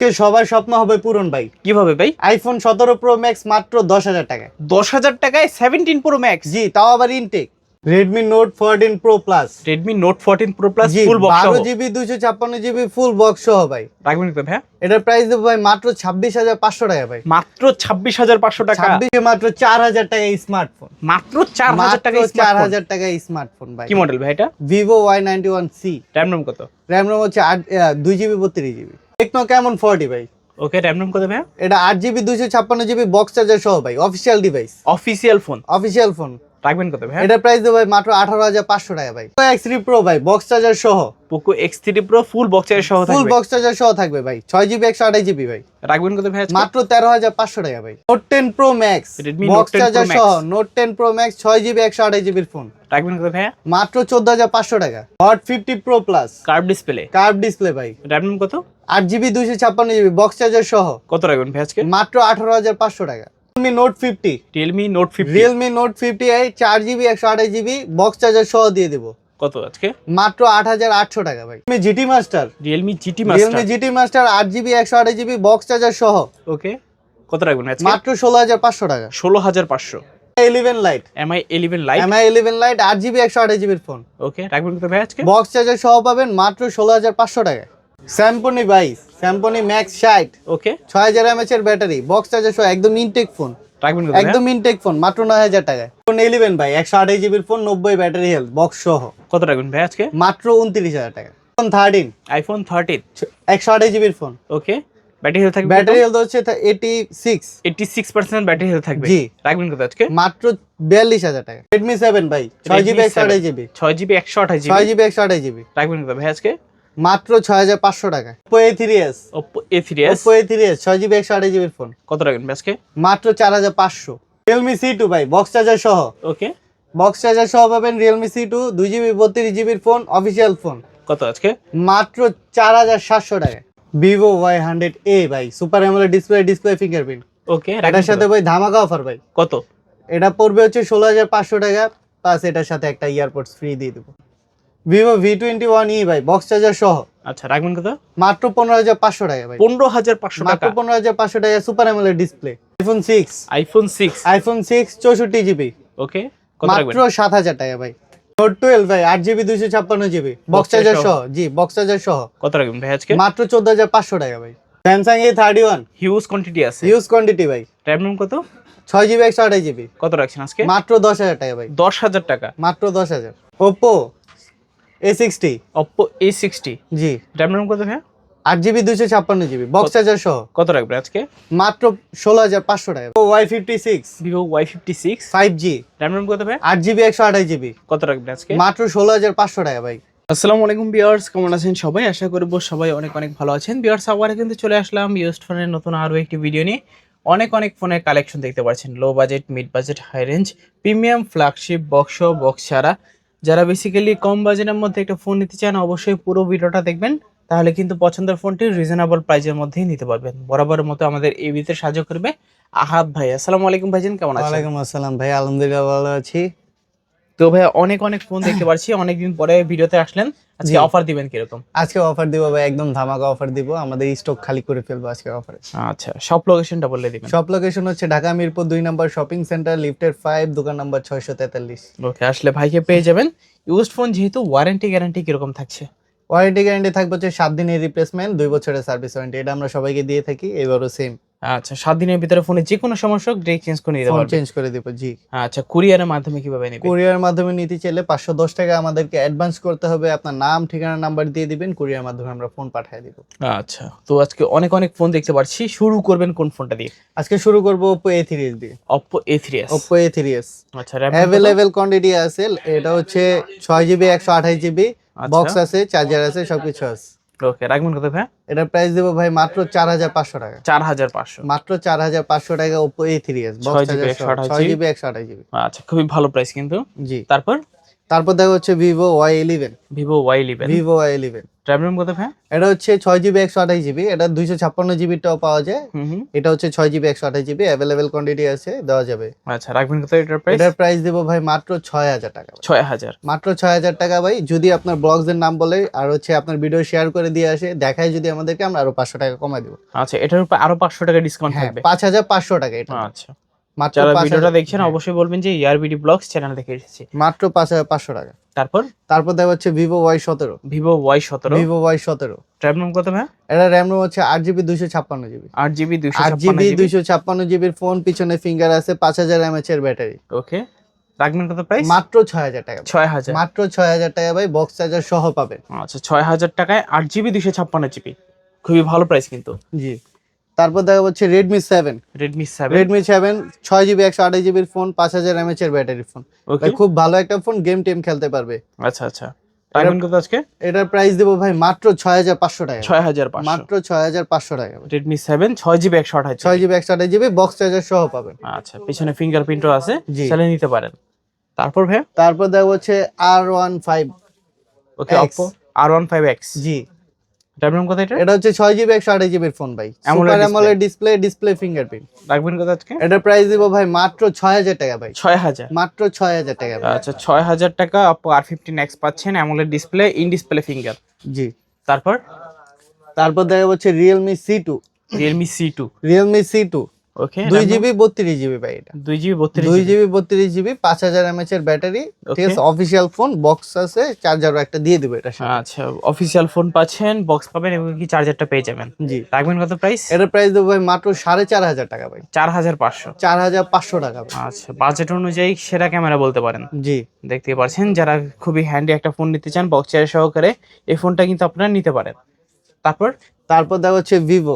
কে সবার স্বপ্ন হবে পূরণ ভাই। কীভাবে ভাই? আইফোন সতেরো প্রো ম্যাক্স মাত্র দশ হাজার টাকায়। দশ হাজার টাকায় সেভেন্টিন প্রো ম্যাক্স জি তাও আবার intact Redmi note fourteen pro plus Redmi note fourteen pro plus full box বারো জিবি দুইশো ছাপ্পান্ন জিবি ফুল বক্স সহ ভাই। রাখবেন ভাইয়া এটার প্রাইস দেবো ভাই মাত্র ছাব্বিশ হাজার পাঁচশো টাকা ভাই। মাত্র ছাব্বিশ হাজার পাঁচশো টাকা? ছাব্বিশে মাত্র চার হাজার টাকা স্মার্টফোন মাত্র চার হাজার টাকা চার হাজার টাকা স্মার্টফোন ভাই। কি মডেল ভাই এটা? Vivo Y ninety one C RAM ROM কত? র্যাম রোম হচ্ছে আট দুই জিবি বত্রিশ জিবি টেকনো কেমন ফর্টি ভাই? ওকে র্যাম রোম কত ভাই এটা আট জিবি দুইশো ছাপ্পান্ন জিবি বক্স চার্জার সহ ভাই official device official phone official phone রাখবেন কত ভাইয়া এটার প্রাইস দেবো ভাই মাত্র আঠারো হাজার পাঁচশো টাকা ভাই। এক্স থ্রি প্রো ভাই বক্স চার্জার সহ। এক্স থ্রি প্রো ফুল বক্সের সহ ফুল বক্স চার্জার সহ থাকবে ভাই। ছয় জিবি একশো আঠাশ জিবি ভাই। রাখবেন কত আজকে? মাত্র তেরো হাজার পাঁচশো টাকা ভাই। Note বক্স 10 Pro চার্জার Max। সহ। নোট টেন প্রো ম্যাক্স ছয় জিবি একশো আঠাশ জিবির ফোন রাখবেন কত ভাইয়া? মাত্র চোদ্দ হাজার পাঁচশো টাকা। Hot fifty pro plus curve display curve display ভাই। র্যাম কত? আট জিবি দুইশো ছাপ্পান্ন জিবি বক্স চার্জার সহ। কত রাখবেন ভাই আজকে? মাত্র আঠারো হাজার পাঁচশো টাকা। Realme note fifty Realme note fifty Realme note fifty এই চার জিবি একশো আঠাশ জিবি বক্স চার্জার সহ দিয়ে দেবো। কত আজকে? মাত্র আট হাজার আটশো টাকা ভাই। GT master Realme GT Realme GT master আট জিবি একশো আঠাশ জিবি বক্স চার্জার সহ। ওকে কত রাখবেন আজকে? মাত্র ষোলো হাজার পাঁচশো টাকা। ষোলো হাজার পাঁচশো। Eleven lite Mi eleven lite Mi eleven lite আট জিবি একশো আঠাশ জিবির ফোন ওকে রাখবেন কত ভাই আজকে? বক্স চার্জার সহ পাবেন মাত্র ষোলো হাজার পাঁচশো টাকা স্যাম্পনি বাইশ স্যাম্পনি ম্যাক্স ষাট ওকে। ছয় হাজার এমএচ এর ব্যাটারি বক্স চার্জার সহ একদম ইনটেক ফোন একদম ইনটেক ফোন মাত্র নয় হাজার টাকায়। ফোন ইলেভেন ভাই একশো আঠাশ জিবির ফোন নব্বই ব্যাটারি হেলথ বক্স সহ। কত রাখবেন ভাই আজকে? মাত্র উনত্রিশ হাজার টাকা ফোন থার্টিন আইফোন থার্টিন একশো আঠাশ জিবির ফোন ওকে। ব্যাটারি হেলথ থাকবে ব্যাটারি হেলথ হচ্ছে eighty six eighty six percent battery health থাকবে। জি। রাখবেন কত আজকে? মাত্র বিয়াল্লিশ হাজার টাকা রেডমি সেভেন ভাই ছয় জিবি একশো আঠাশ জিবি ছয় জিবি একশো আঠাশ ছয় জিবি জিবি একশো আঠাশ জিবি রাখবেন কত ভাই আজকে? মাত্র ছয় হাজার পাঁচশো টাকা Oppo A three S Oppo A three S Oppo A three S ছয় জিবি একশো আঠাশ জিবির ফোন কত রাখবেন ভাই আজকে মাত্র চার হাজার পাঁচশো। রিয়েলমি সি টু ভাই বক্স চার্জার সহ। ওকে। বক্স চার্জার সহ পাবেন রিয়েলমি সি টু দুই জিবি বত্রিশ জিবির ফোন অফিসিয়াল ফোন কত আজকে? মাত্র চার হাজার সাতশো টাকা ভিভো ওয়াই হান্ড্রেড এ ভাই super AMOLED display display fingerprint okay এটার সাথে ভাই ধামাকা অফার ভাই। কত? এটা পড়বে হচ্ছে ষোলো হাজার পাঁচশো টাকা প্লাস এটার সাথে একটা ইয়ারপডস ফ্রি দিয়ে দেবো। Vivo V twenty one E ভাই বক্স চার্জার সহ। আচ্ছা রাখবেন কত? মাত্র পনেরো হাজার পাঁচশো টাকা ভাই। পনেরো হাজার পাঁচশো মাত্র পনেরো হাজার পাঁচশো টাকা super AMOLED display iPhone six iPhone six iPhone six চৌষট্টি জিবি ওকে মাত্র সাত হাজার টাকা ভাই। নোট টুয়েলভ ভাই আট জিবি দুইশো ছাপ্পান্ন জিবি বক্স চার্জার সহ। জি বক্স চার্জার সহ। কত রাখবেন ভাই আজকে? মাত্র চোদ্দ হাজার পাঁচশো টাকা ভাই। Samsung A thirty one huge quantity আছে। ইউজ কোয়ান্টিটি ভাই। র্যাম রোম কত? ছয় জিবি একশো আঠাশ জিবি কত রাখছেন আজকে? মাত্র দশ হাজার টাকা ভাই। দশ হাজার টাকা। মাত্র দশ হাজার। Oppo A sixty Oppo A sixty G. RAM ROM কত ভাই আট জিবি দুইশো ছাপ্পান্ন জিবি বক্স চার্জার সহ। কত রাখবেন আজকে? মাত্র ষোলো হাজার পাঁচশো টাকা। Y fifty six Vivo Y fifty six five G RAM ROM কত ভাই আট জিবি একশো আঠাশ জিবি কত রাখবেন আজকে? মাত্র ষোলো হাজার পাঁচশো টাকা ভাই। আসসালামু আলাইকুম বিয়ার্স কেমন আছেন সবাই? আশা করব সবাই অনেক অনেক ভালো আছেন। বিয়ার্স আবার কিন্তু চলে আসলাম ইউজড ফোনের নতুন আরও একটি ভিডিও নিয়ে। অনেক অনেক ফোনের কালেকশন দেখতে পাচ্ছেন। Low budget mid budget high range premium flagship box box ছাড়া। যারা বেসিক্যালি কম বাজেটের মধ্যে একটা ফোন নিতে চান, অবশ্যই পুরো ভিডিওটা দেখবেন। তাহলে কিন্তু পছন্দের ফোনটি রিজনেবল প্রাইজের মধ্যেই নিতে পারবেন। বরাবরের মতো আমাদের এই ভিতরে সাহায্য করবে আহাব ভাই। আসসালামু আলাইকুম ভাইজান, কেমন আছেন? ওয়ালাইকুম আসসালাম ভাই, আলহামদুলিল্লাহ ভালো আছি। তো ভাই অনেক অনেক ফোন দেখতে পাচ্ছি অনেকদিন পরে ভিডিওতে আসলেন। আজকে অফার দিবেন কীরকম? আজকে অফার দিব ভাই একদম ধামাকা অফার দিব। আমাদের স্টক খালি করে ফেলব আজকে অফারে আচ্ছা সব লোকেশনটা বলে দিবেন। সব লোকেশন হচ্ছে ঢাকা মিরপুর দুই নম্বর শপিং সেন্টার লিফটের ফাইভ দোকান নাম্বার ছয়শো তেতাল্লিশ। ওকে আসলে ভাইকে পেয়ে যাবেন। ইউজড ফোন যেহেতু ওয়ারেন্টি গ্যারান্টি কীরকম থাকছে? ওয়ারেন্টি গ্যারান্টি থাকবে হচ্ছে সাত দিনের রিপ্লেসমেন্ট দুই বছরের সার্ভিস ওয়ারেন্টি এটা আমরা সবাইকে দিয়ে থাকি এবারও সেম আচ্ছা সাত দিনের ভিতরে ফোনে যে কোনো সমস্যা ডেট চেঞ্জ করে নিতে ফোন পারবেন চেঞ্জ করে দিব জি। আচ্ছা কুরিয়ারের মাধ্যমে কীভাবে নেবেন? কুরিয়ার মাধ্যমে নিতে চাইলে পাঁচশো দশ টাকা আমাদেরকে অ্যাডভান্স করতে হবে। আপনার নাম ঠিকানা নাম্বার দিয়ে দিবেন কুরিয়ার মাধ্যমে আমরা ফোন পাঠিয়ে দিব। আচ্ছা তো আজকে অনেক অনেক ফোন দেখতে পাচ্ছি শুরু করবেন কোন ফোনটা দিয়ে? আজকে শুরু করব থ্রি এস দিয়ে। এস ওপো এ থ্রি আচ্ছা RAM কত? অ্যাভেলেবেল কোয়ান্টিটি আছে এটা হচ্ছে ছয় জিবি একশো আঠাশ জিবি আচ্ছা। বক্স আছে চার্জার আছে সবকিছু আছে। ওকে রাখবেন কত ভাই? এটার প্রাইস দেবো ভাই মাত্র চার হাজার পাঁচশো টাকা। চার হাজার পাঁচশো। মাত্র চার হাজার পাঁচশো টাকা ওপো এ থ্রি এস ছয় GB ছয় 128 জিবি একশো আঠাশ জিবি আচ্ছা খুবই ভালো প্রাইস কিন্তু। জি। তারপর? তারপর দেখা হচ্ছে Vivo Y eleven Vivo Y eleven Vivo Y eleven RAM ROM কত ভাই? এটা হচ্ছে ছয় জিবি একশো আঠাশ জিবি এটা দুইশো ছাপ্পান্ন জিবিটাও পাওয়া যায়। এটা হচ্ছে ছয় জিবি একশো আঠাশ জিবি অ্যাভেলেবেল কোয়ান্টিটি আছে দেওয়া যাবে। আচ্ছা রাখবেন কত এটার প্রাইস এটার প্রাইস দেবো ভাই মাত্র ছয় হাজার টাকা। ছয় হাজার। মাত্র ছয় হাজার টাকা ভাই। যদি আপনার ব্লগসের নাম বলে আর হচ্ছে আপনার ভিডিও শেয়ার করে দিয়ে আসে দেখায় যদি আমাদেরকে আমরা আরও পাঁচশো টাকা কমাই দেবো। আচ্ছা এটার উপর আরও পাঁচশো টাকা ডিসকাউন্ট হ্যাঁ থাকবে। পাঁচ হাজার পাঁচশো টাকা এটা। আচ্ছা। যারা ভিডিওটা দেখছেন হ্যাঁ, অবশ্যই বলবেন যে ইয়ারবিডি ব্লগস চ্যানেল দেখে এসেছি। মাত্র পাঁচ হাজার পাঁচশো টাকা। তারপর? তারপর দেখা হচ্ছে ভিভো ওয়াই সতেরো। ভিভো ওয়াই সতেরো। ভিভো ওয়াই সতেরো। র্যাম রোম কত ভাই এটা র্যাম রোম হচ্ছে আট জিবি দুইশো ছাপ্পান্ন জিবি আট জিবি দুইশো আট জিবি দুইশো ছাপ্পান্ন জিবির ফোন পিছনে ফিঙ্গার আছে পাঁচ হাজার এমএচ এর ব্যাটারি। ওকে। রাখবেন কত প্রাইস মাত্র ছয় হাজার টাকা। ছয় হাজার। মাত্র ছয় হাজার টাকা ভাই বক্স চার্জার সহ পাবেন। আচ্ছা ছয় হাজার টাকায় আট জিবি দুইশো ছাপ্পান্ন জিবি খুবই ভালো প্রাইস কিন্তু। জি। তারপর দেখা হচ্ছে Redmi seven Redmi seven Redmi seven ছয় জিবি একশো আঠাশ জিবির ফোন পাঁচ হাজার এমএচ এর ব্যাটারি ফোন ওকে খুব ভালো একটা ফোন গেম টেম খেলতে পারবে। আচ্ছা আচ্ছা। আজকে? এটার প্রাইস দেবো ভাই মাত্র ছয় হাজার পাঁচশো টাকা। ছয় হাজার পাঁচশো। মাত্র ছয় হাজার পাঁচশো টাকা। রেডমি সেভেন ছয় জিবি একশো আঠাশ ছয় জিবি একশো আঠাশ জিবি বক্স চার্জার সহ পাবেন। আচ্ছা পিছনে ফিঙ্গারপ্রিন্টও আছে। জি। চালিয়ে নিতে পারেন। তারপর ভাই? তারপর দেখা হচ্ছে R one five okay. Oppo R one five X জি। র্যাম কত এটা? এটা হচ্ছে ছয় জিবি একশো আঠাশ জিবির ফোন ভাই। Super AMOLED display display fingerprint রাখবেন কত আজকে? এটা প্রাইস দিব ভাই মাত্র ছয় হাজার টাকা ভাই। ছয় হাজার? মাত্র ছয় হাজার টাকা ভাই। আচ্ছা ছয় হাজার টাকা Oppo আর ফিফটিন পাচ্ছেন AMOLED display in display finger জি। তারপর? তারপর দেখা হচ্ছে Realme C two Realme C two Realme C two okay দুই জিবি বত্রিশ জিবি ভাই এটা। দুই জিবি বত্রিশ দুই জিবি বত্রিশ জিবি পাঁচ হাজার এমএচ এর ব্যাটারি ঠিক আছে? অফিসিয়াল ফোন বক্স আছে চার্জারও একটা দিয়ে দেবো এটা আচ্ছা অফিসিয়াল ফোন পাচ্ছেন বক্স পাবেন এবং কি চার্জারটা পেয়ে যাবেন। জি। রাখবেন কত প্রাইস এটার প্রাইস দেবো ভাই মাত্র সাড়ে চার হাজার টাকা ভাই। চার হাজার পাঁচশো। চার হাজার পাঁচশো টাকা আচ্ছা বাজেট অনুযায়ী সেরা ক্যামেরা বলতে পারেন। জি। দেখতে পাচ্ছেন যারা খুবই হ্যান্ডি একটা ফোন নিতে চান বক্স চেয়ার সহকারে এই ফোনটা কিন্তু আপনারা নিতে পারেন। তারপর? তারপর দেখা হচ্ছে Vivo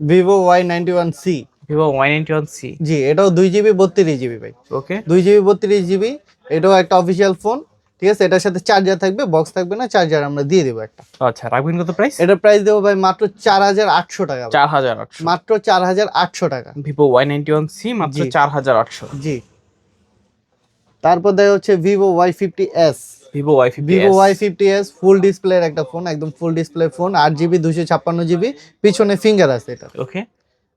Vivo Y ninety one C Vivo Y ninety one C জি এটাও দুই জিবি বত্রিশ জিবি ভাই। ওকে দুই জিবি বত্রিশ জিবি এটাও একটা অফিসিয়াল ফোন ঠিক আছে এটার সাথে চার্জার থাকবে বক্স থাকবে না চার্জার আমরা দিয়ে দেবো একটা। আচ্ছা রাখবেন কত প্রাইস এটার প্রাইস দেবো ভাই মাত্র চার হাজার আটশো টাকা। চার হাজার আটশো। মাত্র চার হাজার আটশো টাকা। Vivo Y ninety one C মাত্র। চার হাজার আটশো। জি। তারপর দেখা হচ্ছে Vivo Y fifty S Vivo Y Vivo Y fifty S full ডিসপ্লের একটা ফোন একদম ফুল ডিসপ্লে ফোন আট জিবি দুশো ছাপ্পান্ন জিবি পিছনে ফিঙ্গার আছে এটা। ওকে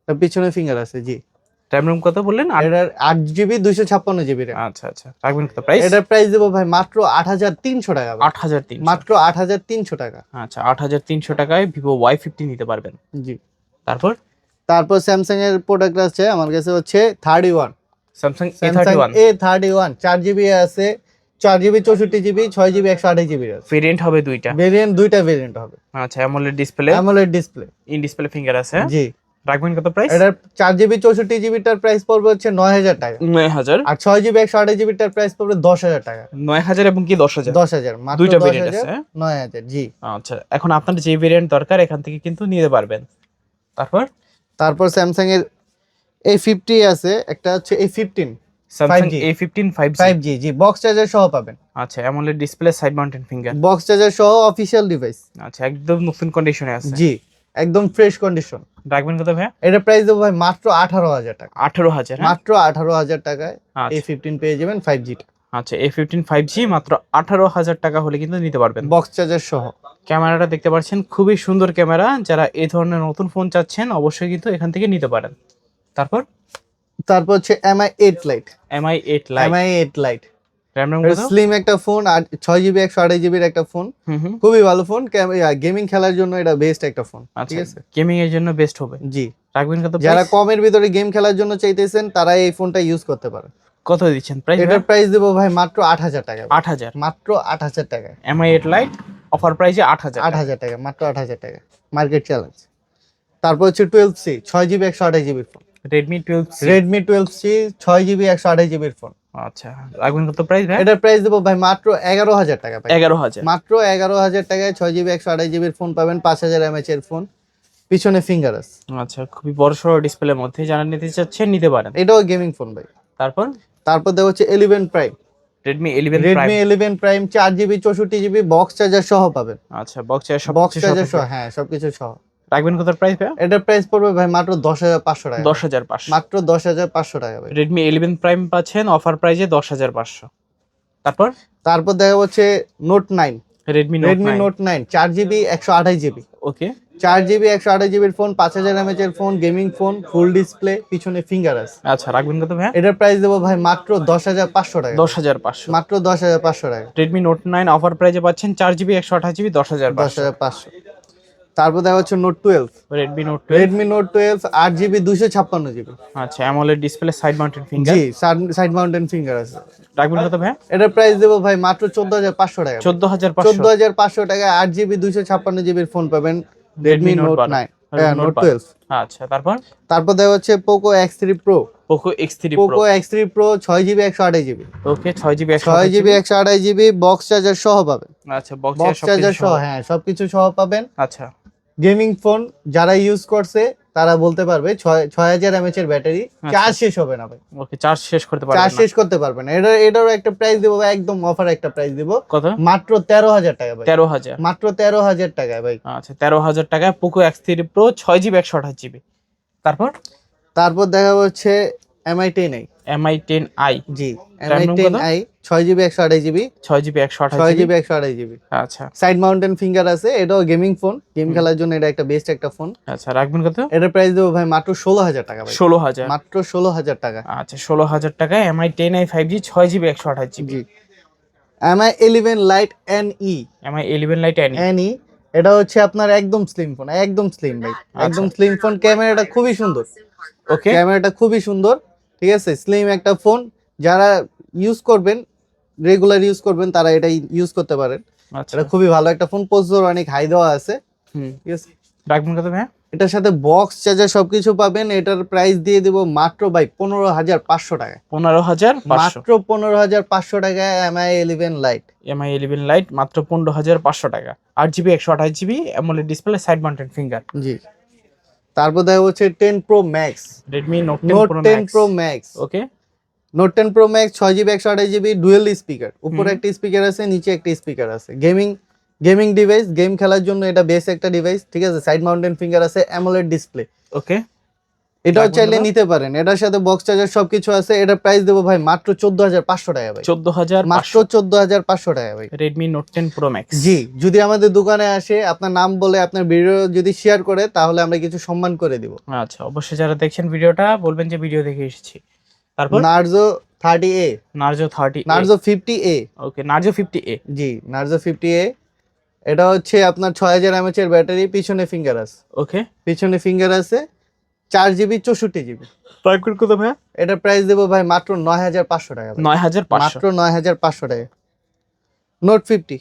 পিছনে ফিঙ্গার আছে জি। র্যাম রোম কত বললেন? এটার আট জিবি দুশো ছাপ্পান্ন জিবি আচ্ছা আচ্ছা। রাখবেন কত প্রাইস এটার প্রাইস দেবো ভাই মাত্র আট হাজার তিনশো টাকা ভাই। আট হাজার তিন মাত্র আট হাজার তিনশো টাকা। আচ্ছা আট হাজার তিনশো টাকায় ভিভো ওয়াই ফিফটি নিতে পারবেন। জি। তারপর? তারপর স্যামসাং এর প্রোডাক্ট আছে আমার কাছে হচ্ছে thirty one Samsung A thirty one চার জিবি আছে চার জিবি চৌষট্টি জিবি ছয় জিবি একশো আঠাশ জিবি ভেরিয়েন্ট হবে দুইটা? ভেরিয়েন্ট দুইটা ভেরিয়েন্ট হবে। আচ্ছা AMOLED display AMOLED display in display finger আছে জি। রাখবেন কত প্রাইস এটার চার জিবি চৌষট্টি জিবিটার প্রাইস পড়বে হচ্ছে নয় হাজার টাকা। নয় হাজার? আর ছয় জিবি একশো আঠাশ জিবিটার প্রাইস পড়বে দশ হাজার টাকা। নয় হাজার এবং কি দশ হাজার? দশ হাজার দুইটা হাজার আছে, হ্যাঁ? নয় হাজার জি। আচ্ছা এখন আপনার যে ভেরিয়েন্ট দরকার এখান থেকে কিন্তু নিতে পারবেন। তারপর? তারপর স্যামসাং এর এই ফিফটি আছে একটা হচ্ছে এই ফিফটিন 5G এ fifteen five five G G box charger সহ পাবেন। আচ্ছা display side mountain finger box charger সহ ডিভাইস আচ্ছা একদম নতুন কন্ডিশনে আছে। জি একদম ফ্রেশ কন্ডিশন রাখবেন কত ভাইয়া? এটা প্রাইস দেবো ভাই মাত্র আঠারো হাজার টাকা। আঠারো হাজার হ্যাঁ? মাত্র আঠারো হাজার টাকায় এই আচ্ছা ফিফটিন পেয়ে যাবেন আচ্ছা এ ফিফটিন ফাইভ জি মাত্র আঠারো হাজার টাকা হলে কিন্তু নিতে পারবেন। বক্স চার্জার সহ। ক্যামেরাটা দেখতে পাচ্ছেন খুবই সুন্দর ক্যামেরা। যারা এই ধরনের নতুন ফোন চাচ্ছেন অবশ্যই কিন্তু এখান থেকে নিতে পারেন। তারপর? তারপর হচ্ছে MI eight lite MI eight lite MI eight lite slim একটা ফোন আর ছয় জিবি একশো আড়াই জিবির একটা ফোন খুবই ভালো ফোন গেমিং খেলার জন্য এটা বেস্ট একটা ফোন আচ্ছা ঠিক আছে? গেমিং এর জন্য বেস্ট হবে। জি। রাখবেন কত যারা? কমের ভিতরে গেম খেলার জন্য চাইতেছেন তারা এই ফোনটা ইউজ করতে পারে। কত দিচ্ছেন? প্রাইস এটার প্রাইস দেবো ভাই মাত্র আট হাজার টাকা। আট হাজার। মাত্র আট হাজার টাকা। এমআই এইট লাইট অফার প্রাইসে আট হাজার আট হাজার টাকা মাত্র আট হাজার টাকা। মার্কেট চ্যালেঞ্জ তারপর হচ্ছে টুয়েলভ সি ছয় জিবি একশো আঠাশ জিবির phone Redmi twelve Redmi twelve C ছয় জিবি একশো আঠাশ জিবির ফোন আচ্ছা রাখবেন কত প্রাইস ভাই? এটার প্রাইস দেবো ভাই মাত্র এগারো হাজার টাকা ভাই। এগারো হাজার। মাত্র এগারো হাজার টাকায় ছয় জিবি একশো আঠাশ জিবির ফোন পাবেন পাঁচ হাজার এমএচ এর ফোন পিছনে ফিঙ্গার আছে। আচ্ছা খুবই বড় সড়ো ডিসপ্লের মধ্যে যারা নিতে চাচ্ছেন নিতে পারেন। এটাও গেমিং ফোন ভাই। তারপর? তারপর দেওয়া হচ্ছে eleven prime Redmi eleven Redmi eleven prime চার জিবি চৌষট্টি জিবি বক্স চার্জার সহ পাবেন। আচ্ছা বক্স সব বক্স চার্জার সহ হ্যাঁ সবকিছু সহ। রাখবেন কত প্রাইস ভাই প্রাইস পড়বে ভাই মাত্র 10500 টাকা। 10500 মাত্র 10500 টাকা ভাই। Redmi 11 Prime পাচ্ছেন অফার প্রাইসে 10500 তারপর? তারপর দেখা হচ্ছে Note 9 Redmi Note Redmi Note 9 4GB 128GB okay 4GB 128GB এর ফোন 5000 mAh এর phone gaming phone full display পিছনে ফিঙ্গার আছে। আচ্ছা রাখবেন কত ভাই এটার প্রাইস দেব ভাই মাত্র 10500 টাকা। 10500 মাত্র 10500 টাকা। Redmi Note 9 অফার প্রাইসে পাচ্ছেন 4GB 128GB 10500 10500 তারপর দেখা হচ্ছে note twelve Redmi note twelve Redmi note twelve আট জিবি দুশো ছাপ্পান্ন জিবি আচ্ছা AMOLED display side mounted finger জি সাইড মাউন্টেন ফিঙ্গার আছে। রাখবেন কত ভাইয়া? এটার প্রাইস দেবো ভাই মাত্র চোদ্দ হাজার পাঁচশো টাকা। চোদ্দ হাজার চোদ্দ হাজার পাঁচশো টাকায় আট জিবি দুশো ছাপ্পান্ন জিবির ফোন পাবেন Redmi note nine note twelve আচ্ছা তারপর? তারপর দেখা হচ্ছে Poco X three pro Poco X three Poco X three pro ছয় জিবি একশো আঠাশ জিবি ওকে ছয় জিবি ছয় জিবি একশো আঠাশ জিবি বক্স চার্জার সহ পাবেন। আচ্ছা বক্স বক্স চার্জার সহ। হ্যাঁ সবকিছু সহ পাবেন। আচ্ছা। গেমিং ফোন যারা ইউজ করছে তারা বলতে পারবে ছয় হাজার এমএচ এর ব্যাটারি চার্জ শেষ হবে না ভাই। ওকে চার্জ শেষ করতে চার্জ পারবেন শেষ করতে পারবে না। এটা এটারও একটা প্রাইস দেবো ভাই, একদম অফার একটা প্রাইস দেবো। কত? মাত্র তেরো হাজার টাকা ভাই। তেরো হাজার। মাত্র তেরো হাজার টাকা ভাই। আচ্ছা তেরো হাজার টাকায় পোকো এক্স থ্রি প্রো ছয় জিবি একশো আঠাশ জিবি তারপর? তারপর দেখা হচ্ছে MI ten i MI ten i G MI ten i ছয় জিবি একশো আঠাশ জিবি ছয় জিবি একশো ছয় জিবি একশো আঠাশ জিবি আচ্ছা। সাইড মাউন্টেন ফিঙ্গার আছে এটাও গেমিং ফোন গেম খেলার জন্য এটা একটা বেস্ট একটা ফোন আচ্ছা রাখবেন কত? এটার প্রাইস দেবো ভাই মাত্র ষোলো হাজার টাকা ষোলো হাজার। মাত্র ষোলো হাজার টাকা। আচ্ছা ষোলো হাজার টাকায় MI ten i five G ছয় জিবি একশো আঠাশ GB MI eleven lite N E MI eleven lite N N E এটা হচ্ছে আপনার একদম স্লিম ফোন একদম স্লিম ভাই। আচ্ছা। একদম স্লিম ফোন ক্যামেরাটা খুবই সুন্দর। ওকে ক্যামেরাটা খুবই সুন্দর। ঠিক আছে? স্লিম একটা ফোন যারা ইউজ করবেন রেগুলার ইউজ করবেন তারা এটা ইউজ করতে পারেন। আচ্ছা। এটা খুবই ভালো একটা ফোন প্রসেসর অনেক হাই দেওয়া আছে। ঠিক আছে? রাখবেন কত ভাইয়া? এটার সাথে বক্স চার্জার সবকিছু পাবেন এটার প্রাইস দিয়ে দেবো মাত্র ভাই পনেরো হাজার পাঁচশো টাকা। পনেরো হাজার মাত্র পনেরো হাজার পাঁচশো টাকায় MI eleven lite MI eleven lite মাত্র পনেরো হাজার পাঁচশো টাকা। আট জিবি একশো আঠাশ GB AMOLED display side mounted finger জি। তারপর দেখা হচ্ছে ten pro max Redmi note ten pro max okay note ten pro max ছয় জিবি একশো আঠাশ জিবি ডুয়েল স্পিকার উপরে একটি একটা স্পিকার আছে নিচে একটা স্পিকার আছে। গেমিং গেমিং ডিভাইস গেম খেলার জন্য এটা বেস একটা ডিভাইস ঠিক আছে? সাইড মাউন্টেন ফিঙ্গার আছে অ্যামোলেড ডিসপ্লে ওকে এটাও চাইলে নিতে পারেন। এটার সাথে বক্স চার্জার সবকিছু আছে। এটার প্রাইস দেবো ভাই মাত্র চোদ্দ হাজার পাঁচশো টাকা ভাই। চোদ্দ হাজার মাত্র চোদ্দ হাজার পাঁচশো টাকা ভাই। Redmi note ten pro max জি যদি আমাদের দোকানে আসে আপনার নাম বলে আপনার ভিডিও যদি শেয়ার করে তাহলে আমরা কিছু সম্মান করে দিব। আচ্ছা অবশ্যই যারা দেখছেন ভিডিওটা বলবেন যে ভিডিও দেখে এসেছি। তারপর? Narzo thirty A Narzo thirty Narzo fifty A okay Narzo fifty A G Narzo fifty A এটা হচ্ছে আপনার ছয় হাজার এমএচ এর ব্যাটারি পিছনে ফিঙ্গার আছে। ওকে পিছনে ফিঙ্গার আছে। চার জিবি চৌষট্টি জিবি প্রাইস কত ভাইয়া? এটার প্রাইস দেবো ভাই মাত্র নয় হাজার পাঁচশো টাকা নয় হাজার মাত্র নয় হাজার পাঁচশো টাকা। Note fifty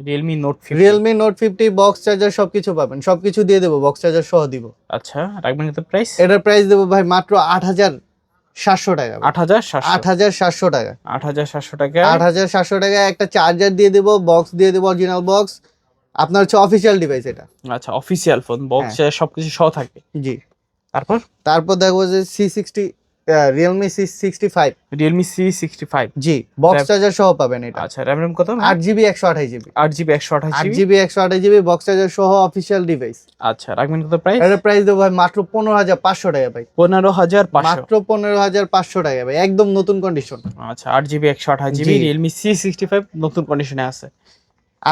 Realme note Realme note fifty box charger সবকিছু পাবেন। সবকিছু দিয়ে দেবো বক্স চার্জার সহ দিব। আচ্ছা রাখবেন কত প্রাইস এটার প্রাইস দেবো ভাই মাত্র আট হাজার সাতশো টাকা আট হাজার আট হাজার সাতশো টাকা। আট হাজার সাতশো টাকা। আট হাজার সাতশো টাকা একটা চার্জার দিয়ে দেবো বক্স দিয়ে দেবো অরিজিনাল বক্স আপনার হচ্ছে অফিসিয়াল ডিভাইস এটা। আচ্ছা অফিসিয়াল ফোন বক্স সবকিছু সহ থাকবে জি। তারপর? তারপর দেখব যে C sixty Realme C sixty five Realme C sixty five G box charger সহ পাবেন এটা। আচ্ছা র্যাম র্যাম কত? আট জিবি একশো আঠাশ জিবি আট জিবি একশো আঠাশ আট জিবি একশো আঠাশ জিবি বক্স চার্জার সহ অফিসিয়াল ডিভাইস আচ্ছা রাখবেন কত প্রাইস এটার প্রাইস দেবো ভাই মাত্র পনেরো হাজার পাঁচশো টাকা ভাই। পনেরো হাজার মাত্র পনেরো হাজার পাঁচশো টাকা ভাই একদম নতুন কন্ডিশন আচ্ছা আট জিবি একশো আঠাশ GB Realme C sixty five নতুন কন্ডিশনে আছে।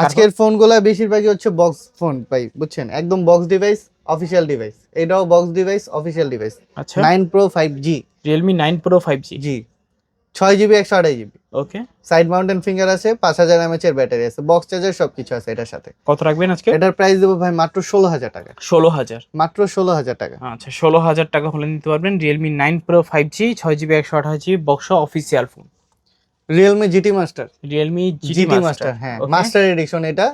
আজকের ফোনগুলো বেশিরভাগই হচ্ছে বক্স ফোন ভাই বুঝছেন? একদম বক্স ডিভাইস অফিসিয়াল ডিভাইস এটাও বক্স ডিভাইস অফিসিয়াল ডিভাইস আচ্ছা। Nine pro five G Realme nine pro five G G ছয় জিবি একশো আঠাশ GB okay side mountain finger আছে পাঁচ হাজার এমএচ এর ব্যাটারি আছে বক্স চার্জার সবকিছু আছে এটার সাথে। কত রাখবেন আজকে? এটার প্রাইস দেবো ভাই মাত্র ষোলো হাজার টাকা। ষোলো হাজার। মাত্র ষোলো হাজার টাকা। আচ্ছা ষোলো হাজার টাকা হলে নিতে পারবেন নাইন প্রো ফাইভ জি ছয় GB box official phone Realme GT master Realme GT master হ্যাঁ। মাস্টার এডিশন এটা।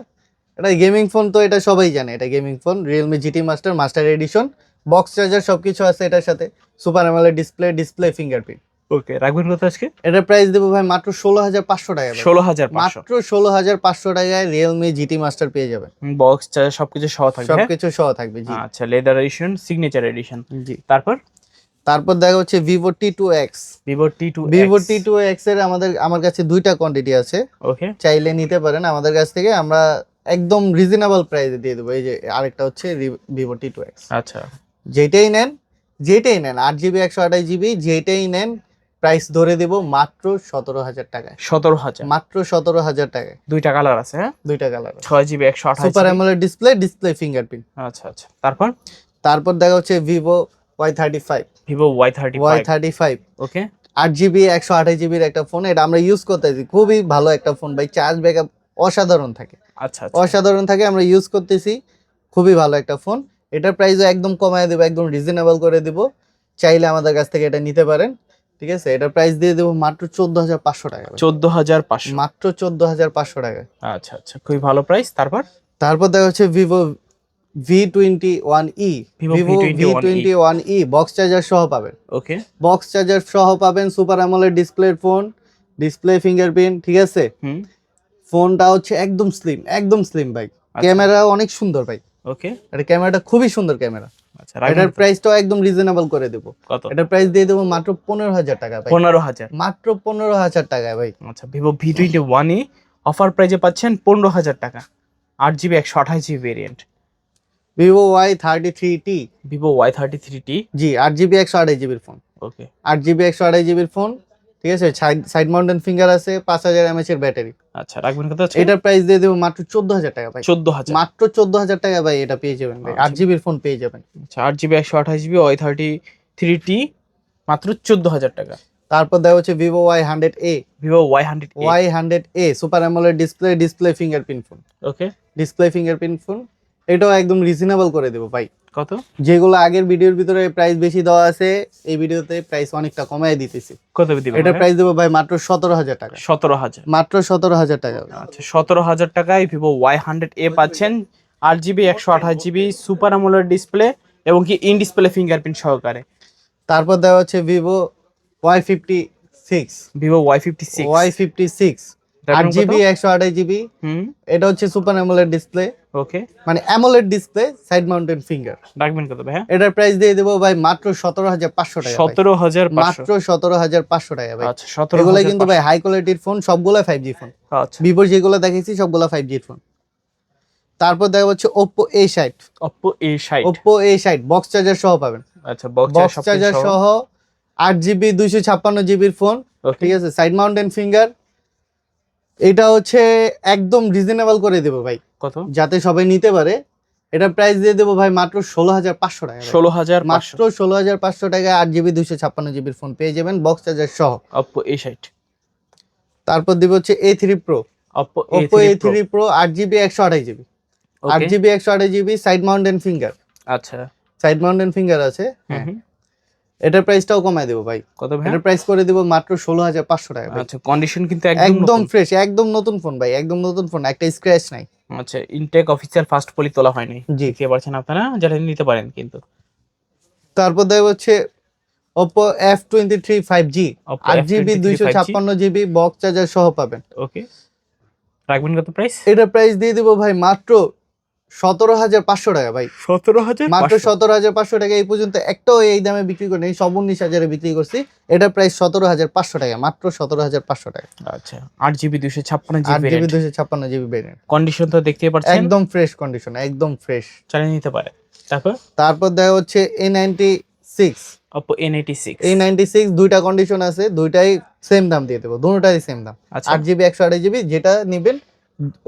এটা গেমিং ফোন তো এটা সবাই জানে এটা gaming phone Realme GT master master edition box charger সবকিছু আছে এটার সাথে super AMOLED display display fingerprint okay রাখবেন কত আজকে? এটার প্রাইস দেবো ভাই মাত্র ষোলো হাজার পাঁচশো টাকা ষোলো হাজার মাত্র ষোলো হাজার পাঁচশো টাকায় রিয়েলমি জিটি মাস্টার পেয়ে যাবেন। বক্স চার্জ সবকিছু সহ থাকবে হ্যাঁ? সবকিছু সহ থাকবে জি। আচ্ছা লেদার এডিশন সিগনেচার এডিশন জি। তারপর? তারপর দেখা হচ্ছে Vivo T two X Vivo T two Vivo T two এক্সের আমাদের আমার কাছে দুইটা কোয়ান্টিটি আছে। ওকে চাইলে নিতে পারেন। আমাদের কাছ থেকে আমরা একদম রিজনেবল প্রাইসে দিয়ে দেবো। এই যে আরেকটা হচ্ছে ভিভো টি টু এক্স আচ্ছা। যেটাই নেন যেটাই নেন আট জিবি একশো আঠাশ জিবি যেটাই নেন প্রাইস ধরে দেব মাত্র সতেরো হাজার টাকায়। সতেরো হাজার। মাত্র সতেরো হাজার টাকায়। দুইটা কালার আছে হ্যাঁ? দুইটা কালার ছয় জিবি একশো আঠাশ super AMOLED display display fingerprint আচ্ছা আচ্ছা। তারপর? তারপর দেখা হচ্ছে Vivo Y thirty five Vivo Y thirty Y thirty five okay আট জিবি একশো আঠাশ জিবির একটা ফোন এটা আমরা ইউজ করতেছি। খুবই ভালো একটা ফোন ভাই চার্জ ব্যাকআপ অসাধারণ থাকে। আচ্ছা আচ্ছা। অসাধারণ থাকে আমরা ইউজ করতেছি। খুবই ভালো একটা ফোন এটার প্রাইসও একদম কমায় দেবো একদম রিজনেবল করে দেবো। চাইলে আমাদের কাছ থেকে এটা নিতে পারেন ঠিক আছে? এটার প্রাইস দিয়ে দেবো মাত্র চোদ্দ হাজার পাঁচশো টাকা। চোদ্দ হাজার পাঁচশো। মাত্র চোদ্দ হাজার পাঁচশো টাকা। আচ্ছা আচ্ছা। খুবই ভালো প্রাইস তারপর? তারপর দেখা হচ্ছে Vivo V twenty one E Vivo V twenty one E box charger সহ পাবেন। ওকে। বক্স চার্জার সহ পাবেন সুপার অ্যামোলেড ডিসপ্লের ফোন ডিসপ্লে ফিঙ্গারপ্রিন্ট ঠিক আছে? হুম। ফোনটা হচ্ছে একদম স্লিম একদম স্লিম ভাই আচ্ছা। ক্যামেরা অনেক সুন্দর ভাই ওকে এটা ক্যামেরাটা খুবই সুন্দর ক্যামেরা। আচ্ছা এটার প্রাইসটাও একদম রিজনেবল করে দেবো। কত? এটার প্রাইস দিয়ে দেবো মাত্র পনেরো হাজার টাকা ভাই পনেরো হাজার। মাত্র পনেরো হাজার টাকায় ভাই আচ্ছা ভিভো ভি টোয়েন্টি ওয়ানে অফার প্রাইজে পাচ্ছেন পনেরো হাজার টাকা। আট জিবি একশো আঠাশ GB variant Vivo Y thirty three T Vivo Y thirty three T জি আট জিবি একশো আঠাশ জিবির ফোন ওকে আট জিবি একশো আঠাশ জিবির ফোন ঠিক আছে? সাইড মাউন্টেন ফিঙ্গার আছে পাঁচ হাজার এমএচ এর ব্যাটারি। আচ্ছা রাখবেন আছে এটার প্রাইস দিয়ে দেবো মাত্র চোদ্দ হাজার টাকা ভাই। চোদ্দ হাজার। মাত্র চোদ্দ হাজার টাকা ভাই এটা পেয়ে যাবেন ভাই। আট আচ্ছা। জিবির ফোন পেয়ে যাবেন। আচ্ছা আট জিবি একশো আঠাশ GB Y thirty three T মাত্র চোদ্দ হাজার টাকা। তারপর দেওয়া হচ্ছে Vivo Y hundred A Vivo Y hundred Y hundred A super AMOLED display display fingerprint phone okay display fingerprint phone এটাও একদম রিজনেবল করে দেবো ভাই। কত? যেগুলো আগের ভিডিওর ভিতরে প্রাইস বেশি দেওয়া আছে এই ভিডিওতে প্রাইস অনেকটা কমায় দিতেছি। কত দিবেন এটা প্রাইস দেবো ভাই মাত্র সতেরো হাজার টাকা। সতেরো হাজার। মাত্র সতেরো হাজার টাকা। আচ্ছা সতেরো হাজার টাকায় ভিভো ওয়াই হান্ড্রেড এ পাচ্ছেন। আট জিবি একশো আঠাশ জিবি সুপার আমোলের ডিসপ্লে এবং কি ইন ডিসপ্লে ফিঙ্গারপ্রিন্ট সহকারে। তারপর দেওয়া হচ্ছে Vivo Y fifty six Vivo Y fifty six Y fifty six আট জিবি একশো আঠাশ জিবি। হুম। এটা হচ্ছে সুপার অ্যামোলেড ডিসপ্লে ওকে মানে AMOLED display side mountain finger রাখবেন কত ভাই এটার প্রাইস দিয়ে দেবো ভাই মাত্র সতেরো হাজার পাঁচশো টাকা। সতেরো হাজার মাত্র সতেরো হাজার পাঁচশো টাকা ভাই। আচ্ছা সতেরো এগুলো কিন্তু ভাই হাই কোয়ালিটির ফোন সবগুলো ফাইভ জি ফোন আচ্ছা। ভিভোর যেগুলো দেখেছি সবগুলো ফাইভ জি ফোন তারপর দেখা হচ্ছে ওপ্পো এ ষাট অপ্পো এ ওপ্পো এ ষাট বক্স চার্জার সহ পাবেন। আচ্ছা বক্স বক্স চার্জার সহ। আট জিবি দুইশো ছাপ্পান্ন জিবির ফোন ঠিক আছে? সাইড মাউন্টেন ফিঙ্গার এটা হচ্ছে একদম রিজনেবল করে দেবো ভাই। কত? যাতে সবাই নিতে পারে। এটা প্রাইস দিয়ে দেবো ভাই মাত্র ষোলো হাজার পাঁচশো টাকা ষোলো হাজার মাত্র ষোলো হাজার পাঁচশো টাকায় আট জিবি দুইশো ছাপ্পান্ন জিবির ফোন পেয়ে যাবেন। বক্স চার্জার সহ। অপ্পো এ ষাট। তারপর দিব হচ্ছে A three pro Oppo A three pro আট জিবি একশো আঠাশ জিবি আট জিবি একশো আঠাশ জিবি সাইড মাউন্টেন ফিঙ্গার আচ্ছা। সাইড মাউন্টেন ফিঙ্গার আছে। হ্যাঁ। এটার প্রাইসটাও কমায় দেবো ভাই। কত ভাই এটার প্রাইস করে দিব মাত্র ষোলো হাজার পাঁচশো টাকা আচ্ছা কন্ডিশন কিন্তু একদম ফ্রেশ একদম নতুন ফোন ভাই একদম নতুন ফোন একটা স্ক্র্যাচ নাই। আচ্ছা ইনটেক অফিসিয়াল ফার্স্ট পলি তোলা হয়নি। জি। কে পারছেন আপনারা যেটা নিতে পারেন কিন্তু। তারপর দেওয়া হচ্ছে Oppo F twenty three five G Oppo আট জিবি F23 দুইশো 5G ছাপ্পান্ন জিবি বক্স চার্জার সহ পাবেন। ওকে রাখবেন কত প্রাইস এটার প্রাইস দিয়ে দিব ভাই মাত্র সতেরো হাজার পাঁচশো টাকা ভাই। সতেরো হাজার মাত্র সতেরো হাজার পাঁচশো টাকা এই পর্যন্ত একটাও এই দামে বিক্রি করিনি। সব উনিশ হাজারে বিক্রি করছি। এটার প্রাইস সতেরো হাজার পাঁচশো টাকা মাত্র সতেরো হাজার পাঁচশো টাকা। আচ্ছা আট জিবি দুশো ছাপ্পান্ন আট জিবি দুশো ছাপ্পান্ন জিবি ভেরিয়েন্ট কন্ডিশন তো দেখতেই পাচ্ছেন। একদম ফ্রেশ কন্ডিশন একদম ফ্রেশ চালিয়ে নিতে পারে। তারপর? তারপর দেখা হচ্ছে A ninety six Oppo N eighty six এই নাইনটি সিক্স দুইটা কন্ডিশন আছে দুইটাই সেম দাম দিয়ে দেবো দুটারই সেম দাম। আচ্ছা। আট জিবি একশো আঠাশ জিবি যেটা নেবেন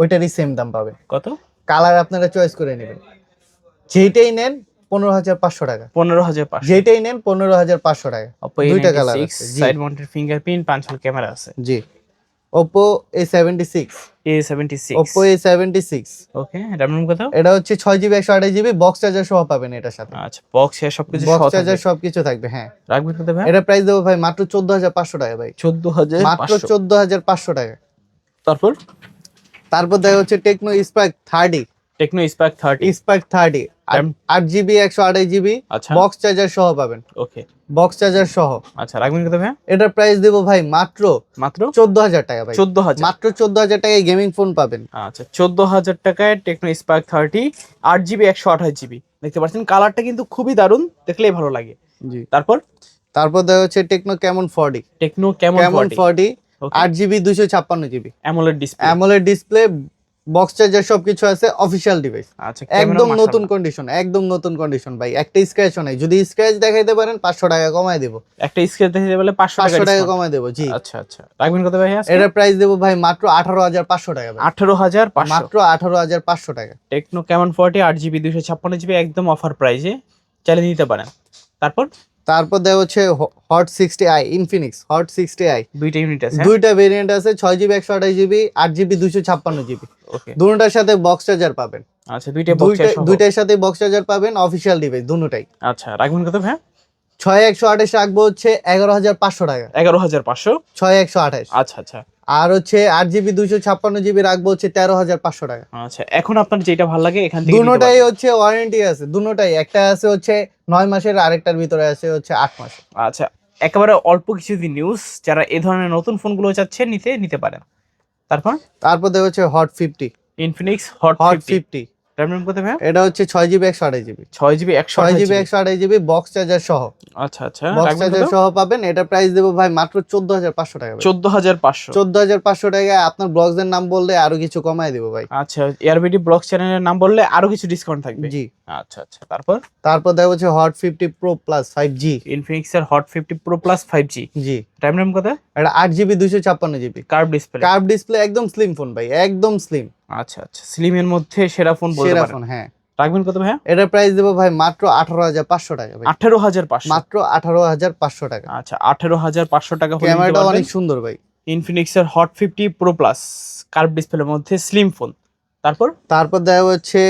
ওইটারই সেম দাম পাবেন। কত? কালার আপনারা চয়েস করে নেবেন। যেটাই নেন পনেরো হাজার পাঁচশো টাকা। পনেরো হাজার যেটাই নেন পনেরো হাজার পাঁচশো টাকা। দুইটা কালার সাইড মাউন্টেড ফিঙ্গারপ্রিন্ট পাঁচ ক্যামেরা আছে। জি। Oppo A seventy six A seventy six Oppo A seventy six okay RAM ROM কত এটা হচ্ছে ছয় জিবি একশো আঠাশ জিবি বক্স চার্জার সহ পাবেন এটার সাথে। আচ্ছা বক্স এর সবকিছু বক্স চার্জার থাকবে। সবকিছু থাকবে হ্যাঁ। রাখবেন কত ভাই? এটা প্রাইস দেবো ভাই মাত্র চোদ্দ হাজার পাঁচশো টাকা ভাই। চোদ্দ হাজার মাত্র চোদ্দ হাজার পাঁচশো টাকা। তারপর? তারপর দেখা হচ্ছে Tecno Spark thirty Tecno Spark thirty Spark thirty আট জিবি একশো আঠাশ জিবি বক্স চার্জার সহ পাবেন। ওকে বক্স চার্জার সহ। আচ্ছা রাখবেন কত ভাই এটার প্রাইস দেবো ভাই মাত্র মাত্র? চোদ্দ হাজার টাকা ভাই। চোদ্দ হাজার মাত্র চোদ্দ হাজার টাকায় গেমিং ফোন পাবেন। আচ্ছা চোদ্দ হাজার টাকায় টেকনো স্পার্ক থার্টি আট জিবি একশো আঠাশ জিবি দেখতে পাচ্ছেন কালারটা কিন্তু খুবই দারুণ দেখলেই ভালো লাগে। জি। তারপর? তারপর দেখা হচ্ছে Tecno Camon forty Tecno Camon forty. আট জিবি দুশো ছাপ্পান্ন GB. AMOLED display AMOLED display box charger সবকিছু আছে অফিসিয়াল ডিভাইস আচ্ছা একদম নতুন কন্ডিশন একদম নতুন কন্ডিশন ভাই। একটা স্ক্র্যাচও নাই। যদি স্ক্র্যাচ দেখাইতে পারেন পাঁচশো টাকা কমায় দেবো। একটা স্কেচ দেখতে বলে 500 টাকা টাকা। কমায় দেবো জি। আচ্ছা আচ্ছা। রাখবেন কত ভাই এটার প্রাইস দেবো ভাই মাত্র আঠারো হাজার পাঁচশো টাকা ভাই। 18500 মাত্র আঠারো হাজার পাঁচশো টাকা। টেকনো কেমন 40 8 জিবি 256 জিবি একদম অফার প্রাইসে চালিয়ে নিতে পারেন। তারপর? তারপর দেওয়া হচ্ছে Hot sixty i Infinix Hot sixty i দুইটা ইউনিট আছে দুইটা ভেরিয়েন্ট আছে ছয় জিবি একশো আঠাশ জিবি আট জিবি দুশো ছাপ্পান্ন জিবি ওকে দুটার সাথে বক্স চার্জার পাবেন। আচ্ছা দুইটা দুইটা দুইটার সাথে বক্স চার্জার পাবেন অফিসিয়াল ডিভাইস দুটাই। আচ্ছা রাখবেন কত ভাই ছয় একশো আঠাশ রাখব হচ্ছে এগারো হাজার পাঁচশো টাকা। 11500 ছয় একশো আঠাশ। আচ্ছা আচ্ছা। আর হচ্ছে আট জিবি দুইশো ছাপ্পান্ন জিবি রাখব হচ্ছে তেরো হাজার পাঁচশো টাকা। আচ্ছা এখন আপনার যেটা ভালো লাগে এখান থেকে হচ্ছে ওয়ারেন্টি আছে দুটাই একটা আছে হচ্ছে নয় মাসের আরেকটার ভিতরে আছে হচ্ছে আট মাস। আচ্ছা একেবারে অল্প কিছু দিন নিউজ যারা এ ধরনের নতুন ফোনগুলো চাচ্ছে নিতে নিতে পারেন। তারপর? তারপর দেখা হচ্ছে Hot fifty Infinix Hot Hot fifty RAM কত ভাই এটা হচ্ছে ছয় জিবি একশো আঠাশ জিবি ছয় জিবি একশো ছয় জিবি একশো আঠাশ জিবি বক্স চার্জার সহ। আচ্ছা আচ্ছা বক্স চার্জার সহ পাবেন। এটা প্রাইস দেবো ভাই মাত্র চোদ্দ হাজার পাঁচশো টাকা চোদ্দ হাজার পাঁচশো। চোদ্দ হাজার পাঁচশো টাকায় আপনার ব্লগসের নাম বললে আরও কিছু কমায় দেবো ভাই। আচ্ছা এয়ারবিডি ব্লগ চ্যানেলের নাম বললে আরও কিছু ডিসকাউন্ট থাকবে? জি। আচ্ছা আচ্ছা তারপর? তারপর দেখা হচ্ছে Hot fifty pro plus five G Infinix এর Hot fifty pro plus five G. জি র্যাম র্যাম কত? এটা আট জিবি দুশো ছাপ্পান্ন GB curve display curve display একদম স্লিম ফোন ভাই একদম স্লিম আচ্ছা আচ্ছা। স্লিমের মধ্যে সেরা ফোন বলতে সেরা ফোন হ্যাঁ। রাখবেন কত ভাই এটার প্রাইস দেবো ভাই মাত্র আঠারো হাজার পাঁচশো টাকা ভাই। আঠারো হাজার পাঁচশো। মাত্র আঠারো হাজার পাঁচশো টাকা। আচ্ছা আঠারো হাজার পাঁচশো টাকা ক্যামেরাটা অনেক সুন্দর ভাই। ইনফিনিক্স এর Hot fifty pro plus curve ডিসপ্লের মধ্যে স্লিম ফোন তারপর? তারপর দেখা হচ্ছে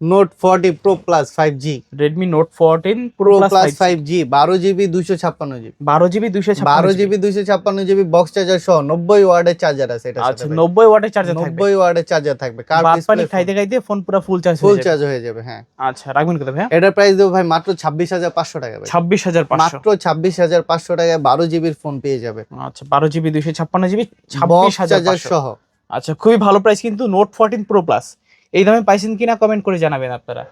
note forty pro plus five G Redmi note fourteen pro plus five G বারো জিবি দুশো ছাপ্পান্ন জিবি বারো জিবি দুইশো বারো জিবি দুশো ছাপ্পান্ন জিবি বক্স চার্জার সহ নব্বই ওয়ার্ডের চার্জার আছে এটা আচ্ছা নব্বই ওয়াটের চার্জার নব্বই ওয়ার্ডের চার্জার থাকবে। কার পানি খাইতে খাইতে ফোন পুরো ফুল চার্জ ফুল চার্জ হয়ে যাবে হ্যাঁ। আচ্ছা রাখবেন কত ভাইয়া। এটার প্রাইস দেবো ভাই মাত্র ছাব্বিশ হাজার পাঁচশো টাকা ছাব্বিশ হাজার মাত্র ছাব্বিশ হাজার পাঁচশো টাকায় বারো জিবির ফোন পেয়ে যাবে। আচ্ছা বারো জিবি দুইশো ছাপ্পান্ন জিবি ছাব্বিশ হাজার সহ। আচ্ছা খুবই ভালো প্রাইস কিন্তু নোট ফোরটিন প্রো প্লাস এই দামে পাইছেন কিনা কমেন্ট করে জানাবেন আপনারা।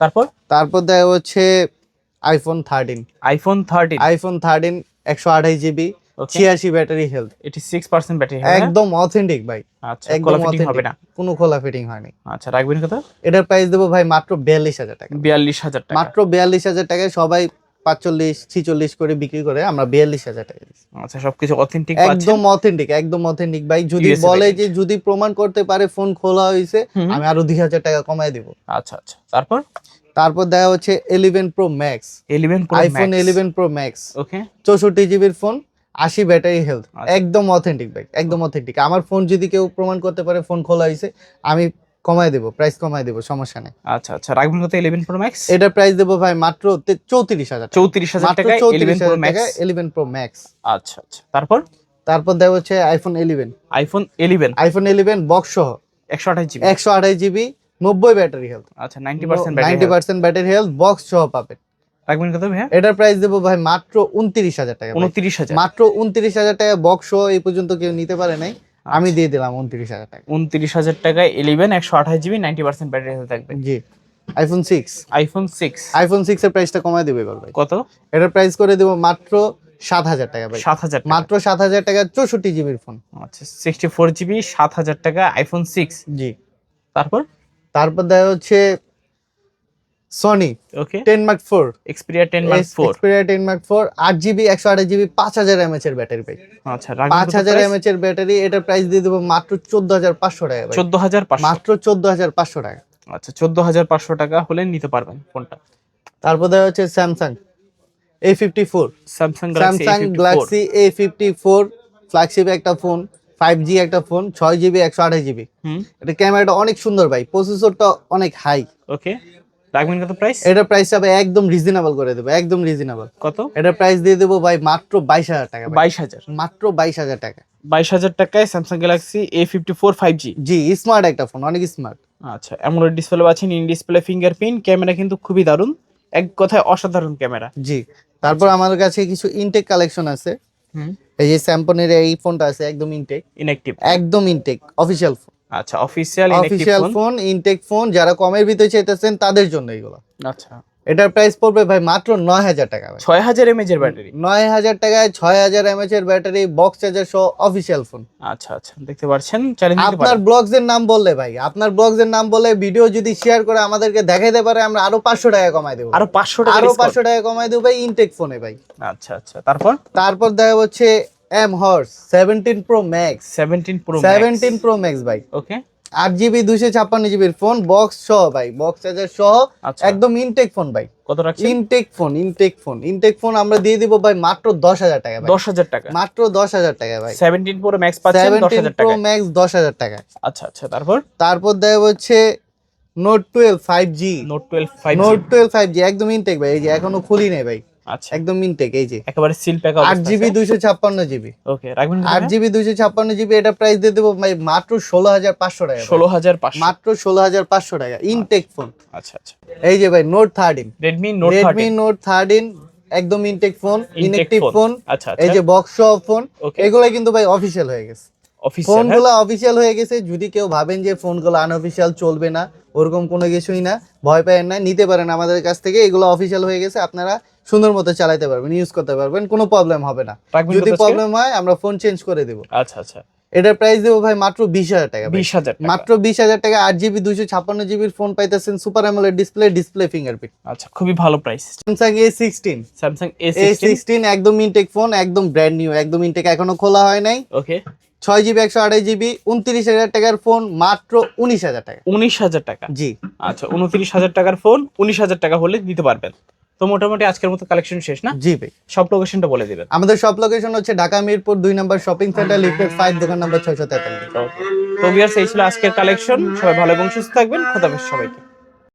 তারপর? তারপর দেখা হচ্ছে iPhone thirteen iPhone thirteen iPhone thirteen একশো আঠাশ জিবি ছিয়াশি battery health eighty six percent battery একদম অথেন্টিক ভাই। আচ্ছা একদম হবে না। কোনো খোলা ফিটিং হয়নি আচ্ছা রাখবেন কথা এটার প্রাইস দেবো ভাই মাত্র বিয়াল্লিশ হাজার টাকা। বিয়াল্লিশ হাজার টাকা। মাত্র বিয়াল্লিশ হাজার টাকায় সবাই পাঁচচল্লিশ ছিচল্লিশ করে বিক্রি করে আমরা বিয়াল্লিশ হাজার টাকা দিচ্ছি। আচ্ছা সবকিছু অথেন্টিক একদম অথেন্টিক একদম অথেন্টিক ভাই যদি বলে যে যদি প্রমাণ করতে পারে ফোন খোলা হয়েছে আমি আরও দুই হাজার টাকা কমায় দিব। আচ্ছা আচ্ছা। তারপর? তারপর দেখা হচ্ছে eleven pro max eleven pro iPhone eleven pro max okay চৌষট্টি জিবির ফোন আশি ব্যাটারি হেলথ আচ্ছা। একদম অথেন্টিক ভাই। একদম অথেন্টিক আমার ফোন যদি কেউ প্রমাণ করতে পারে ফোন খোলা হয়েছে আমি কমায় দেবো প্রাইস কমায় দেবো সমস্যা নেই। আচ্ছা আচ্ছা রাখবেন কত? ইলেভেন প্রো ম্যাক্স এটা প্রাইস দেবো ভাই মাত্র তে- চৌত্রিশ হাজার টাকা। চৌত্রিশ হাজার টাকা ইলেভেন প্রো ম্যাক্স টাকা ইলেভেন প্রো ম্যাক্স আচ্ছা আচ্ছা তারপর? তারপর দেওয়া হচ্ছে iPhone eleven iPhone eleven iPhone eleven box সহ। একশো আঠাশ জিবি একশো আঠাশ জিবি নব্বই ব্যাটারি হেলথ আচ্ছা ninety percent ninety battery percent battery health box সহ পাবেন। রাখবেন কত ভাইয়া? এটার প্রাইস দেবো ভাই মাত্র উনত্রিশ হাজার টাকা। মাত্র উনত্রিশ হাজার টাকা বক্স সহ এই পর্যন্ত কেউ নিতে পারে নাই। আমি আচ্ছা। দিয়ে দিলাম উনত্রিশ হাজার টাকা। উনত্রিশ হাজার টাকায় ইলেভেন একশো আঠাশ GB ninety percent battery health থাকবে। জি। IPhone six iPhone six iPhone six এর প্রাইসটা কমায় দেবে এবার ভাই। কত? এটার প্রাইস করে দেবো মাত্র সাত হাজার টাকা ভাই। সাত হাজার মাত্র সাত হাজার টাকা চৌষট্টি জিবির ফোন আচ্ছা সিক্সটি ফোর জিবি সাত হাজার টাকা আইফোন সিক্স জি। তারপর? তারপর দেখা হচ্ছে Sony okay ten mark four Xperia ten mark four Xperia ten mark four আট জিবি একশো আঠাশ জিবি পাঁচ হাজার এমএচ এর ব্যাটারি ভাই আচ্ছা পাঁচ হাজার এমএচ এর ব্যাটারি এটার প্রাইস দিয়ে দেবো মাত্র চোদ্দ হাজার পাঁচশো টাকা ভাই। চোদ্দ হাজার মাত্র চোদ্দ হাজার পাঁচশো টাকা। আচ্ছা চোদ্দ হাজার পাঁচশো টাকা হলে নিতে পারবেন ফোনটা। তারপর দেখা হচ্ছে Samsung A fifty four Samsung Galaxy Samsung Galaxy A fifty four flagship একটা ফোন ফাইভ জি একটা ফোন ছয় জিবি একশো আঠাশ জিবি হুম। এটা ক্যামেরাটা অনেক সুন্দর ভাই প্রসেসরটা অনেক হাই ওকে রাখবেন কত প্রাইস এটার প্রাইস হবে একদম রিজনেবল করে দেবো একদম রিজনেবল কত? এটার প্রাইস দিয়ে দেবো ভাই মাত্র বাইশ হাজার টাকা। বাইশ হাজার? মাত্র বাইশ হাজার টাকা। বাইশ হাজার টাকায় Samsung Galaxy A fifty four five G G smart একটা ফোন অনেক স্মার্ট আচ্ছা অ্যামোলেড ডিসপ্লে পাচ্ছেন ইন ডিসপ্লে ফিঙ্গারপ্রিন্ট ক্যামেরা কিন্তু খুবই দারুণ। এক কথায় অসাধারণ ক্যামেরা জি তারপর আমার কাছে কিছু ইনটেক কালেকশন আছে। হুম। এই যে স্যামপনের এই ফোনটা আছে একদম ইনটেক ইনঅ্যাক্টিভ একদম ইনটেক অফিসিয়াল ফোন আচ্ছা official official phone intact phone যারা কমের ভিতরে চাইতেছেন তাদের জন্য এগুলো আচ্ছা। এটার প্রাইস পড়বে ভাই মাত্র নয় হাজার টাকা ছয় হাজার এমএজ এর ব্যাটারি নয় হাজার টাকায় ছয় হাজার এমএচ এর ব্যাটারি বক্স চার্জার সহ অফিসিয়াল ফোন আচ্ছা আচ্ছা দেখতে পাচ্ছেন চ্যালেঞ্জ আপনার ব্লগস এর নাম বললে ভাই আপনার ব্লগস এর নাম বলে ভিডিও যদি শেয়ার করে আমাদেরকে দেখাইতে পারে আমরা আরও পাঁচশো টাকা কমাই দেবো। আরও পাঁচশো টাকা আরও? পাঁচশো টাকা কমাই দেবো ভাই ইনটেক ফোনে ভাই। আচ্ছা আচ্ছা তারপর? তারপর দেখা হচ্ছে এম horse seventeen pro max seventeen pro seventeen pro max ভাই। ওকে আট জিবি দুইশো ছাপ্পান্ন জিবির ফোন বক্স সহ ভাই। বক্স চার্জার সহ আচ্ছা। একদম ইনটেক ফোন ভাই। কত রাখছেন? Intact phone intact phone intact phone আমরা দিয়ে দিব ভাই মাত্র দশ হাজার টাকা দশ হাজার টাকা। মাত্র দশ হাজার টাকা ভাই। Seventeen pro max seventeen pro max দশ হাজার টাকা। আচ্ছা আচ্ছা তারপর? তারপর দেওয়া হচ্ছে note twelve five G note twelve five note twelve five G একদম ইনটেক ভাই। এই যে এখনও খুলি নেই ভাই। আচ্ছা। একদম ইনটেক এই যে। একেবারে সিল প্যাক আট জিবি দুইশো ছাপ্পান্ন জিবি ওকে রাখবেন আট জিবি দুইশো ছাপ্পান্ন জিবি এটা প্রাইস দিয়ে দেবো ভাই মাত্র ষোলো হাজার পাঁচশো টাকা। ষোলো হাজার মাত্র ষোলো হাজার পাঁচশো টাকা ইনটেক ফোন আচ্ছা আচ্ছা। এই যে ভাই note thirteen Redmi note Redmi note thirteen একদম ইনটেক ফোন ইনএক্টিভ ফোন আচ্ছা এই যে বক্স ফোন. এগুলো কিন্তু ভাই অফিসিয়াল হয়ে গেছে। ফোনগুলো অফিসিয়াল হয়ে গেছে। যদি কেউ ভাবেন যে ফোনগুলো আনঅফিসিয়াল চলবে না ওরকম কোনো কিছুই না ভয় পাবেন না নিতে পারেন আমাদের কাছ থেকে। এগুলো অফিসিয়াল হয়ে গেছে আপনারা সুন্দর মতো চালাতে পারবেন ইউজ করতে পারবেন কোনো প্রবলেম হবে না। যদি প্রবলেম হয় আমরা ফোন চেঞ্জ করে দেবো। আচ্ছা আচ্ছা। এটার প্রাইস দেবো ভাই মাত্র বিশ হাজার টাকা বিশ হাজার মাত্র বিশ হাজার টাকা আট জিবি দুইশো ছাপ্পান্ন জিবির ফোন পাইতেছেন super AMOLED display display fingerprint আচ্ছা খুবই ভালো price Samsung A sixteen Samsung A sixteen একদম ইনটেক ফোন একদম ব্র্যান্ড নিউ একদম ইনটেক এখনও খোলা হয় নাই। ওকে ছয় জিবি একশো আড়াই জিবি উনত্রিশ হাজার টাকার ফোন মাত্র উনিশ হাজার টাকা। উনিশ হাজার টাকা? জি। আচ্ছা উনত্রিশ হাজার টাকার ফোন উনিশ হাজার টাকা হলে দিতে পারবেন। তো মোটামুটি আজকের মতো কালেকশন শেষ না? জি ভাই। সব লোকেশনটা বলে দিবেন। আমাদের সব লোকেশন হচ্ছে ঢাকা মিরপুর দুই number shopping centre lifted five দোকান নম্বর ছয়শো তেতাল্লিশ। তো ভিউয়ার্স এই ছিল আজকের কালেকশন সবাই ভালো এবং সুস্থ থাকবেন। খোদাফেজ সবাইকে।